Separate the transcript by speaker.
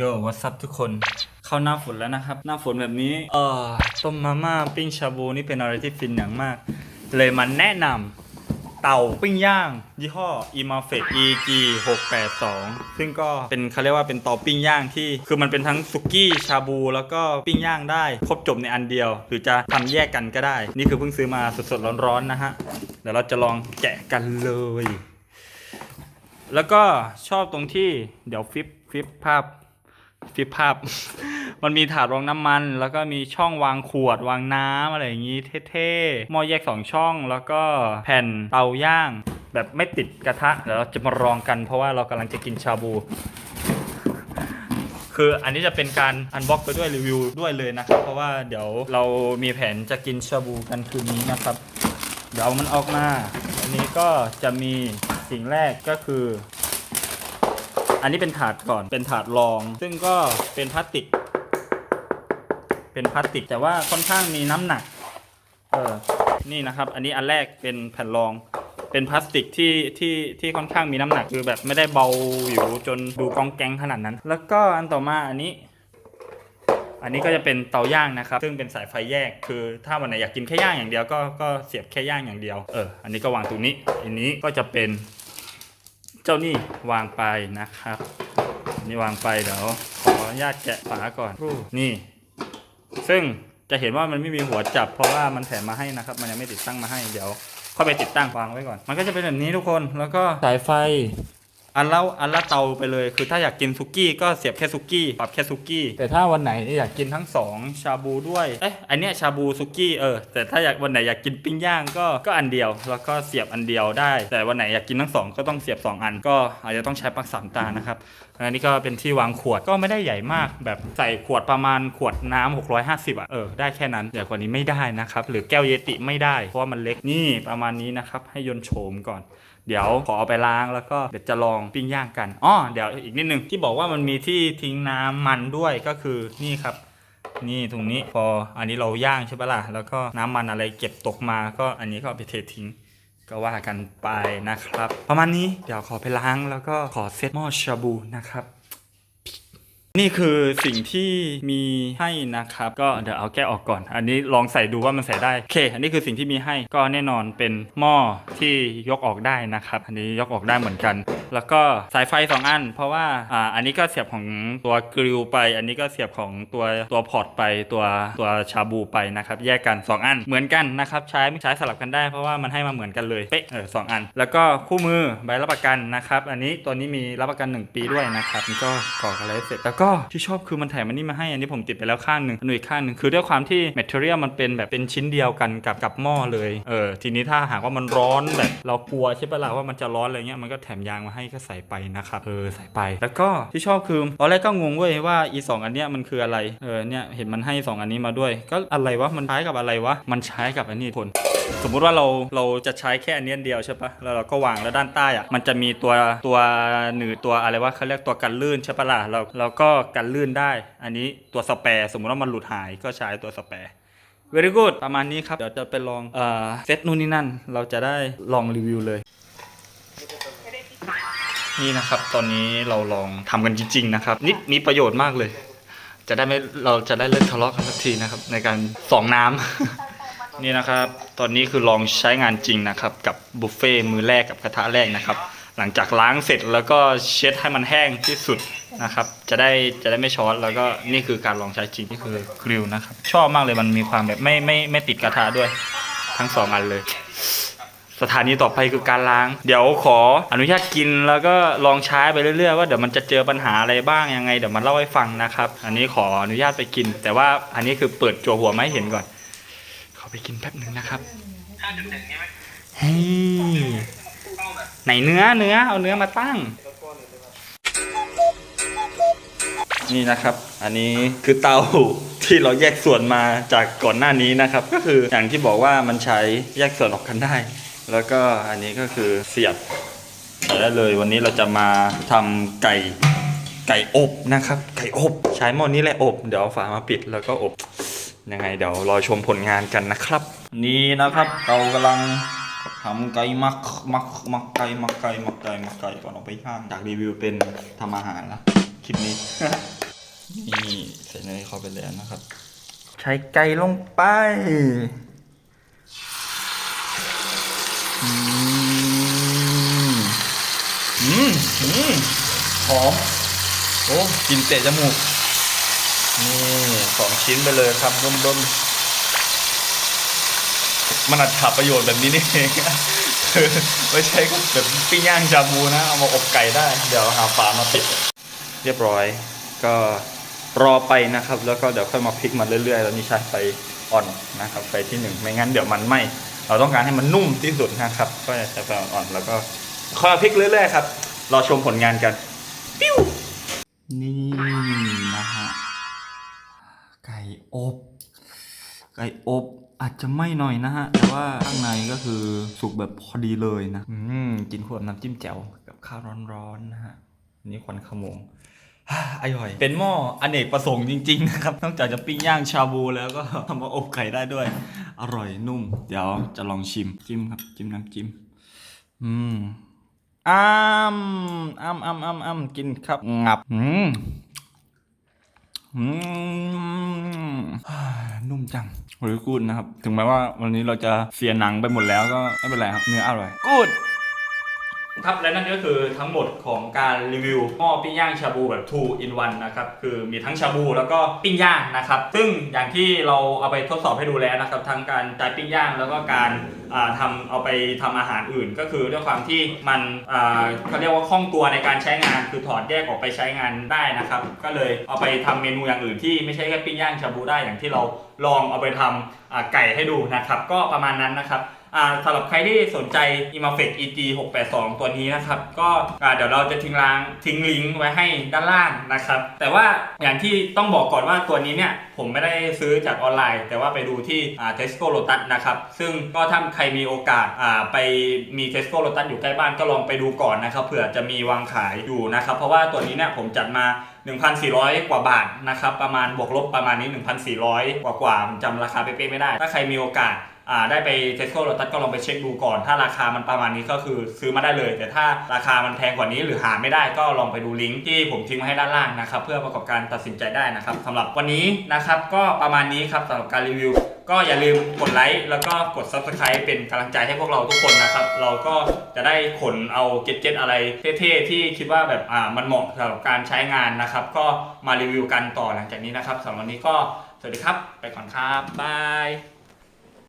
Speaker 1: โยวัสซับทุกคน เข้าหน้าฝนแล้วนะครับ หน้าฝนแบบนี้ เอ่อต้มมาม่าปิ้งชาบูนี่เป็นอะไรที่ฟินอย่างมาก เลยมาแนะนำเตาปิ้งย่าง ยี่ห้อ i m a f e t EG 682ซึ่งก็เป็นเขาเรียกว่าเป็นเตาปิ้งย่างที่ คือมันเป็นทั้งสุกี้ชาบู แล้วก็ปิ้งย่างได้ ครบจบในอันเดียว หรือจะทำแยกกันก็ได้ นี่คือเพิ่งซื้อมาสดๆร้อนๆนะฮะเดี๋ยวเราจะลองแกะกันเลยแล้วก็ชอบตรงที่เดี๋ยวฟิปฟิปภาพ ฟิปภาพ มันมีถาดรองน้ำมัน แล้วก็มีช่องวางขวดวางน้ำอะไรอย่างนี้เท่ๆหม้อแยกสองช่อง แล้วก็แผ่นเตาย่าง แบบไม่ติดกระทะเดี๋ยวเราจะมาลองกัน เพราะว่าเรากำลังจะกินชาบู คืออันนี้จะเป็นการอันบ็อกไปด้วยรีวิวด้วยเลยนะครับ เพราะว่าเดี๋ยวเรามีแผนจะกินชาบูกันคืนนี้นะครับ เดี๋ยวมันออกมา อันนี้ก็จะมีสิ่งแรกก็คือ อันนี้เป็นถาดก่อน เป็นถาดรอง ซึ่งก็เป็นพลาสติก เป็นพลาสติก แต่ว่าค่อนข้างมีน้ำหนัก เออ นี่นะครับ อันนี้อันแรกเป็นแผ่นรอง เป็นพลาสติกที่ที่ที่ค่อนข้างมีน้ำหนัก คือแบบไม่ได้เบาอยู่จนดูกองแกงขนาดนั้น แล้วก็อันต่อมาอันนี้อันนี้ก็จะเป็นเตาย่างนะครับ ซึ่งเป็นสายไฟแยก คือถ้าวันไหนอยากกินแค่ย่างอย่างเดียวก็ก็เสียบแค่ย่างอย่างเดียว เออ อันนี้ก็วางตรงนี้ อันนี้ก็จะเป็น เจ้านี่วางไปนะครับนนี่วางไปเดี๋ยวขออนุญาตแกะฝาก่อนนี่ ซึ่งจะเห็นว่ามันไม่มีหัวจับ เพราะว่ามันแถมมาให้นะครับ มันยังไม่ติดตั้งมาให้เดี๋ยวเข้าไปติดตั้งวางไว้ก่อน มันก็จะเป็นแบบนี้ทุกคนแล้วก็สายไฟ อันละอันละเตาไปเลย คือถ้าอยากกินซุกี้ก็เสียบแค่ซุกี้ปรับแค่ซุกี้ แต่ถ้าวันไหนอยากกินทั้งสองชาบูด้วยเอ๊ะอันเนี้ยชาบูซุกี้เออแต่ถ้าอยากวันไหนอยากกินปิ้งย่างก็ก็อันเดียว แล้วก็เสียบอันเดียวได้ แต่วันไหนอยากกินทั้งสองก็ต้องเสียบสองอัน ก็อาจจะต้องใช้ปลั๊กสามตานะครับอันนี้ก็เป็นที่วางขวดก็ไม่ได้ใหญ่มาก แบบใส่ขวดประมาณขวดน้ำ650อะเออได้แค่นั้นใหญ่กว่านี้ไม่ได้นะครับหรือแก้วเยติไม่ได้ เพราะว่ามันเล็กนี่ประมาณนี้นะครับให้ยนโฉมก่อน เดี๋ยวขอเอาไปล้างแล้วก็เดี๋ยวจะลองปิ้งย่างกันอ๋อเดี๋ยวอีกนิดนึงที่บอกว่ามันมีที่ทิ้งน้ำมันด้วยก็คือนี่ครับ นี่ตรงนี้พออันนี้เราย่างใช่ปะล่ะแล้วก็น้ำมันอะไรเก็บตกมาก็อันนี้ก็เอาไปเททิ้งก็ว่ากันไปนะครับ ประมาณนี้เดี๋ยวขอไปล้างแล้วก็ขอเซตหม้อชาบูนะครับ นี่คือสิ่งที่มีให้นะครับ ก็เดี๋ยวเอาแก้ออกก่อน อันนี้ลองใส่ดูว่ามันใส่ได้โอเค อันนี้คือสิ่งที่มีให้ก็แน่นอนเป็นหม้อที่ยกออกได้นะครับ อันนี้ยกออกได้เหมือนกัน แล้วก็สายไฟ 2 อัน เพราะว่าอ่าอันนี้ก็เสียบของตัวกริลไป อันนี้ก็เสียบของตัวตัวพอร์ตไปตัวตัวชาบูไปนะครับ แยกกัน 2 อันเหมือนกันนะครับใช้ไม่ใช้สลับกันได้เพราะว่ามันให้มาเหมือนกันเลยเป๊ะเออสองอัน แล้วก็คู่มือใบรับประกันนะครับ อันนี้ตัวนี้มีรับประกัน 1 ปีด้วยนะครับนี่ก็กรอกอะไรเสร็จแล้วก็ที่ชอบคือมันแถมอันนี้มาให้อันนี้ผมติดไปแล้วข้างหนึ่งอันนี้อีกข้างหนึ่งคือด้วยความที่แมทเทอเรียลมันเป็นแบบเป็นชิ้นเดียวกันกับกับหม้อเลยเออทีนี้ถ้าหากว่ามันร้อนแบบเรากลัวใช่ปะล่ะว่ามันจะร้อนอะไรเงี้ยมันก็แถมยางมาให้ก็ใส่ไปนะครับเออใส่ไป แล้วก็ที่ชอบคือตอนแรกก็งงเว้ยว่าอีสองอันเนี้ยมันคืออะไรเออเนี่ยเห็นมันให้สองอันนี้มาด้วย ก็อะไรวะมันใช้กับอะไรวะมันใช้กับอันนี้คน สมมุติว่าเราเราจะใช้แค่อันนี้อันเดียวใช่ปะแล้วเราก็วางแล้วด้านใต้อะมันจะมีตัวตัวหนือตัวอะไรว่าเขาเรียกตัวกันลื่นใช่ปะล่ะเราเราก็กันลื่นได้ อันนี้ตัวสแปร์สมมุติว่ามันหลุดหายก็ใช้ตัวสแปร์ very good ประมาณนี้ครับ เดี๋ยวจะไปลองเอ่อเซตนู่นนี่นั่น เราจะได้ลองรีวิวเลย นี่นะครับ ตอนนี้เราลองทำกันจริง ๆ นะครับ นี่มีประโยชน์มากเลย จะได้ไม่เราจะได้เลิกทะเลาะกันสักทีนะครับ ในการส่องน้ำ นี่นะครับ ตอนนี้คือลองใช้งานจริงนะครับ กับบุฟเฟ่มือแรกกับกระทะแรกนะครับ หลังจากล้างเสร็จแล้วก็เช็ดให้มันแห้งที่สุดนะครับ จะได้จะได้ไม่ช็อตแล้วก็นี่คือการลองใช้จริงนี่คือกริลนะครับ ชอบมากเลยมันมีความแบบไม่ไม่ไม่ติดกระทะด้วย ทั้งสองอันเลย สถานีต่อไปคือการล้าง เดี๋ยวขออนุญาตกินแล้วก็ลองใช้ไปเรื่อยๆว่าเดี๋ยวมันจะเจอปัญหาอะไรบ้างยังไงเดี๋ยวมันเล่าให้ฟังนะครับ อันนี้ขออนุญาตไปกิน แต่ว่าอันนี้คือเปิดจั่วหัวมาให้เห็นก่อน ไปกินแป๊บหนึ่งนะครับเฮ้ยไหนเนื้อเนื้อเอาเนื้อมาตั้ง นี่นะครับ อันนี้คือเตาที่เราแยกส่วนมาจากก่อนหน้านี้นะครับ ก็คืออย่างที่บอกว่ามันใช้แยกส่วนออกกันได้ แล้วก็อันนี้ก็คือเสียบใส่ได้เลยวันนี้เราจะมาทำไก่ไก่อบนะครับ ไก่อบใช้หม้อนี้แหละอบ เดี๋ยวเอาฝามาปิดแล้วก็อบ ยังไงเดี๋ยวรอชมผลงานกันนะครับ นี่นะครับเรากำลังทำไก่มักมักมักไก่มักไก่มักไก่มักไก่ก่อนเอาไปย่างจากรีวิวเป็นทำอาหารละคลิปนี้ นี่ใส่เนยเข้าไปแล้วนะครับ ใช้ไก่ลงไปอืมอืมหอมโอ้กลินเตะจมูก นี่สองชิ้นไปเลยครับด้มๆมันอัดขับประโยชน์แบบนี้นี่เองไม่ใช่แบบปิ้งย่างชาบูนะ เอามาอบไก่ได้ เดี๋ยวหาฝามาปิด เรียบร้อย ก็รอไปนะครับ แล้วก็เดี๋ยวค่อยมาพลิกมันเรื่อยๆ แล้วนี่ใช้ไฟอ่อนนะครับไฟที่หนึ่งไม่งั้นเดี๋ยวมันไหมเราต้องการให้มันนุ่มที่สุดนะครับ ก็จะใช้ไฟอ่อนแล้วก็ค่อยพลิกเรื่อยๆครับรอชมผลงานกันปิ้วนี่นะฮะ ไก่อบ ไก่อบอาจจะไม่หน่อยนะฮะ แต่ว่าข้างในก็คือสุกแบบพอดีเลยนะ อืมกินคู่กับน้ำจิ้มแจ่วกับข้าวร้อนๆนะฮะนี่ควันขโมงอร่อย เป็นหม้ออเนกประสงค์จริง ๆ นะครับ นอกจากจะปิ้งย่างชาบูแล้วก็ทำมาอบไก่ได้ด้วย อร่อยนุ่ม เดี๋ยวจะลองชิมจิ้มครับจิ้มน้ำจิ้ม อืมอ้ามอ้ามอ้ามอ้ามอ้ามกินครับ งับ อืม นุ่มจังโอ้ยกูดนะครับ ถึงแม้ว่าวันนี้เราจะเสียหนังไปหมดแล้วก็ไม่เป็นไรครับ เนื้ออร่อยกูด ครับและนั่นก็คือทั้งหมดของการรีวิวหม้อปิ้งย่างชาบูแบบ 2 in 1 นะครับ คือมีทั้งชาบูแล้วก็ปิ้งย่างนะครับ ซึ่งอย่างที่เราเอาไปทดสอบให้ดูแล้วนะครับ ทั้งการจ่ายปิ้งย่างแล้วก็การทำเอาไปทำอาหารอื่น ก็คือด้วยความที่มันเขาเรียกว่าคล่องตัวในการใช้งาน คือถอดแยกออกไปใช้งานได้นะครับ ก็เลยเอาไปทำเมนูอย่างอื่นที่ไม่ใช่แค่ปิ้งย่างชาบูได้อย่างที่เราลองเอาไปทำอ่าไก่ให้ดูนะครับ ก็ประมาณนั้นนะครับ สำหรับใครที่สนใจ i m a f e c EG 682 ตัวนี้นะครับ ก็เดี๋ยวเราจะทิ้งล้างทิ้งลิงก์ไว้ให้ด้านล่างนะครับ แต่ว่าอย่างที่ต้องบอกก่อนว่าตัวนี้เนี่ยผมไม่ได้ซื้อจากออนไลน์ แต่ว่าไปดูที่ Tesco Lotus นะครับ ซึ่งก็ถ้าใครมีโอกาสาไปมี Tesco Lotus อยู่ใกล้บ้านก็ลองไปดูก่อนนะครับเผื่อจะมีวางขายอยู่นะครับ เพราะว่าตัวนี้เนี่ยผมจัดมา1,400 กว่าบาทนะครับ ประมาณบวกลบประมาณนี้ 1,400 กว่ากว่าผมจำราคาเป๊ะๆไม่ได้ ถ้าใครมีโอกาส ได้ไปเทสโก้โ t ตัสก็ลองไปเช็คดูก่อน ถ้าราคามันประมาณนี้ก็คือซื้อมาได้เลย แต่ถ้าราคามันแพงกว่านี้หรือหาไม่ได้ก็ลองไปดูลิงก์ที่ผมทิ้งไว้ให้ด้านล่างนะครับ เพื่อประกอบการตัดสินใจได้นะครับสำหรับวันนี้นะครับก็ประมาณนี้ครับสำหรับการรีวิว ก็อย่าลืมกดไลค์แล้วก็กด Subscribe เป็นกำลังใจให้พวกเราทุกคนนะครับ เราก็จะได้ขนเอาเก็ตเก็ตอะไรเท่ๆที่คิดว่าแบบอ่ามันเหมาะสำหรับการใช้งานนะครับ ก็มารีวิวกันต่อหลังจากนี้นะครับสำหรับวันนี้ก็สวัสดีครับ ไปก่อนครับบาย